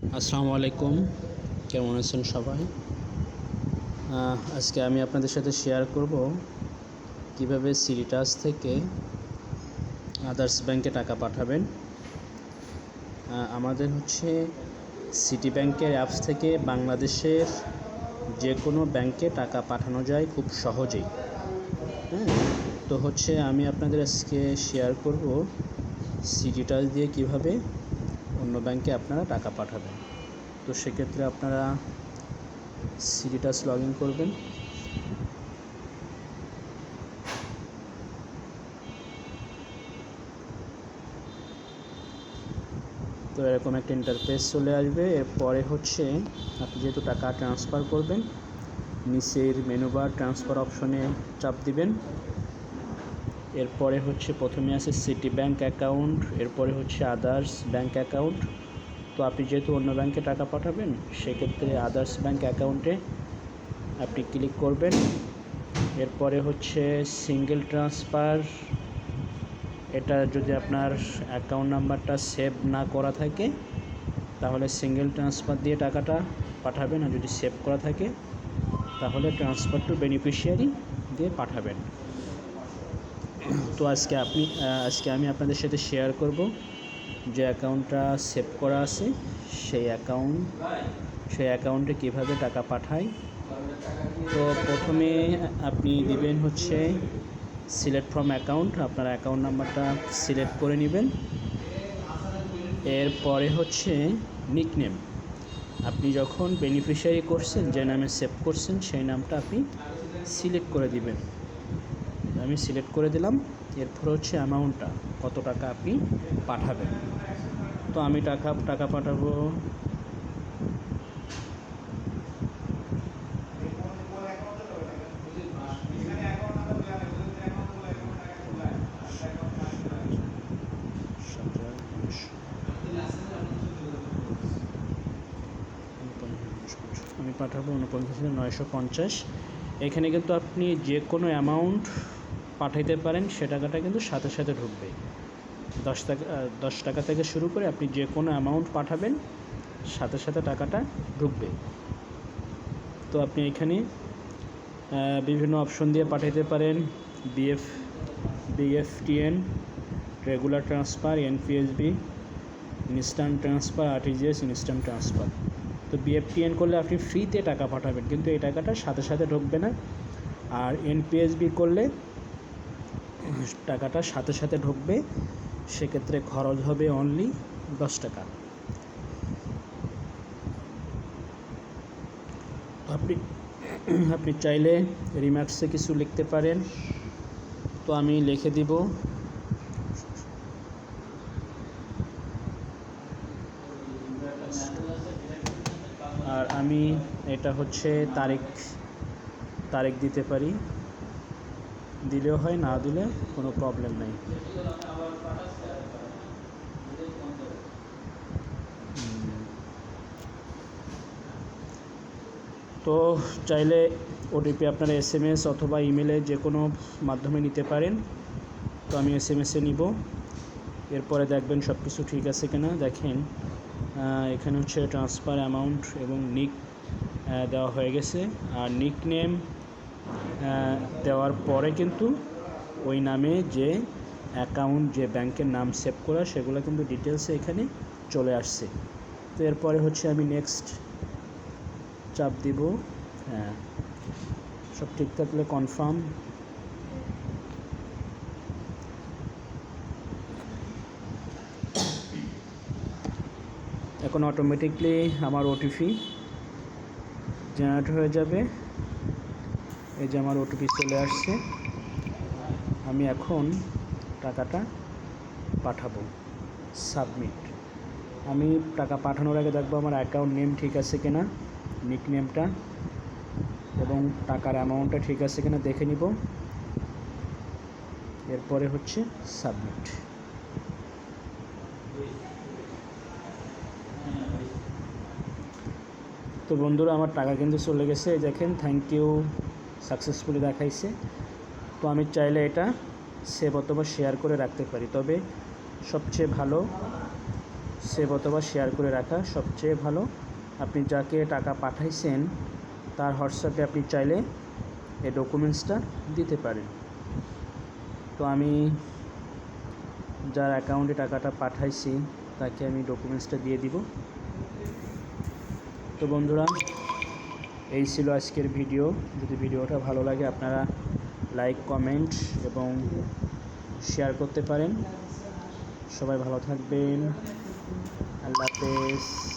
আসসালামু আলাইকুম। কেমন আছেন সবাই? আজকে আমি আপনাদের সাথে শেয়ার করব কীভাবে সিরিটাস থেকে আদার্স ব্যাংকে টাকা পাঠাবেন। আমাদের হচ্ছে সিটি ব্যাংকের অ্যাপস থেকে বাংলাদেশের যে কোনো ব্যাংকে টাকা পাঠানো যায় খুব সহজেই। হ্যাঁ তো হচ্ছে আমি আপনাদের আজকে শেয়ার করব সিটিটাস দিয়ে কীভাবে ব্যাংকে আপনারা টাকা পাঠাবেন। তো সেক্ষেত্রে আপনারা সিডিটাস লগ ইন করবেন। তো এরকম একটা ইন্টারফেস চলে আসবে। এরপরে হচ্ছে আপনি যেহেতু টাকা ট্রান্সফার করবেন, নিচের মেনু বার ট্রান্সফার অপশনে চাপ দিবেন। এরপরে হচ্ছে প্রথমে আছে সিটি ব্যাংক অ্যাকাউন্ট এরপরে হচ্ছে আদার্স ব্যাংক অ্যাকাউন্ট তো আপনি যেহেতু অন্য ব্যাংকে টাকা পাঠাবেন, সেক্ষেত্রে আদার্স ব্যাংক অ্যাকাউন্টে আপনি ক্লিক করবেন। এরপরে হচ্ছে সিঙ্গেল ট্রান্সফার এটা যদি আপনার অ্যাকাউন্ট নাম্বারটা সেভ না করা থাকে, তাহলে সিঙ্গেল ট্রান্সফার দিয়ে টাকাটা পাঠাবেন। আর যদি সেভ করা থাকে, তাহলে ট্রান্সফার টু বেনিফিশিয়ারি দিয়ে পাঠাবেন। তো আজকে আপনি আজকে আমি আপনাদের সাথে শেয়ার করব যে অ্যাকাউন্টটা সেভ করা আছে, সেই অ্যাকাউন্ট সেই অ্যাকাউন্টে কীভাবে টাকা পাঠায়। তো প্রথমে আপনি দিবেন হচ্ছে সিলেক্ট ফ্রম অ্যাকাউন্ট আপনার অ্যাকাউন্ট নাম্বারটা সিলেক্ট করে নেবেন। এরপরে হচ্ছে নিকনেম আপনি যখন বেনিফিশিয়ারি করছেন, যে নামে সেভ করছেন, সেই নামটা আপনি সিলেক্ট করে দিবেন। আমি সিলেক্ট করে দিলাম। এরপর হচ্ছে অ্যামাউন্টটা কত টাকা আপনি পাঠাবেন। তো আমি টাকা টাকা পাঠাবো। আমি পাঠাবো উনপঞ্চাশ নয়শো পঞ্চাশ। এখানে কিন্তু আপনি যে কোনো অ্যামাউন্ট পাঠাইতে পারেন, সে টাকাটা কিন্তু সাথে সাথে ঢুকবে। দশ টাকা দশ টাকা থেকে শুরু করে আপনি যে কোনো অ্যামাউন্ট পাঠাবেন, সাথে সাথে টাকাটা ঢুকবে। তো আপনি এখানে বিভিন্ন অপশন দিয়ে পাঠাইতে পারেন BF BEFTN regular transfer NPSB instant transfer RTGS instant transfer তো বিএফটিএন করলে আপনি ফ্রিতে টাকা পাঠাবেন, কিন্তু এই টাকাটা সাথে সাথে ঢুকবে না। আর এনপিএসবি করলে টাকাটা সাথে সাথে ঢুকবে। সেক্ষেত্রে খরচ হবে অনলি দশ টাকা। আপনি আপনি চাইলে রিমার্কসে কিছু লিখতে পারেন। তো আমি লিখে দিব। আর আমি এটা হচ্ছে তারিখ তারিখ দিতে পারি। দিলেও হয়, না দিলে কোনো প্রবলেম নেই। তো চাইলে ওটিপি আপনারা এস এম এস অথবা ইমেলে যে কোনো মাধ্যমে নিতে পারেন। তো আমি এস এম এসে নিব। এরপরে দেখবেন সব কিছু ঠিক আছে কিনা। দেখেন এখানে হচ্ছে ট্রান্সফার অ্যামাউন্ট এবং নিক দেওয়া হয়ে গেছে। আর নিক নেম দেওয়ার পরে কিন্তু ওই নামে যে অ্যাকাউন্ট যে ব্যাংকের নাম সেভ করা, সেগুলো কিন্তু ডিটেলসে এখানে চলে আসছে। তো এরপরে হচ্ছে আমি নেক্সট চাপ দিব। হ্যাঁ সব ঠিক থাকলে কনফার্ম এখন অটোমেটিকলি আমার ওটিপি জেনারেট হয়ে যাবে। এই যে আমার ওটিপি চলে আসছে, আমি এখন টাকাটা পাঠাবো সাবমিট আমি টাকা পাঠানোর আগে দেখব আমার অ্যাকাউন্ট নেম ঠিক আছে কিনা নিক নেমটা এবং টাকার অ্যামাউন্টটা ঠিক আছে কিনা দেখে নিব। এরপরে হচ্ছে সাবমিট তো বন্ধুরা, আমার টাকা কিন্তু চলে গেছে দেখেন থ্যাংক ইউ সাকসেসফুলি দেখাইছে। তো আমি চাইলে এটা সেভ অথবা শেয়ার করে রাখতে পারি। তবে সবচেয়ে ভালো সেভ অথবা শেয়ার করে রাখা সবচেয়ে ভালো। আপনি যাকে টাকা পাঠাইছেন, তার হোয়াটসঅ্যাপে আপনি চাইলে এই ডকুমেন্টসটা দিতে পারেন। তো আমি যার অ্যাকাউন্টে টাকাটা পাঠাইছি, তাকে আমি ডকুমেন্টসটা দিয়ে দিব। তো বন্ধুরা এই ছিল আজকের ভিডিও। যদি ভিডিওটা ভালো লাগে, আপনারা লাইক কমেন্ট এবং শেয়ার করতে পারেন। সবাই ভালো থাকবেন। আল্লাহ হাফেজ।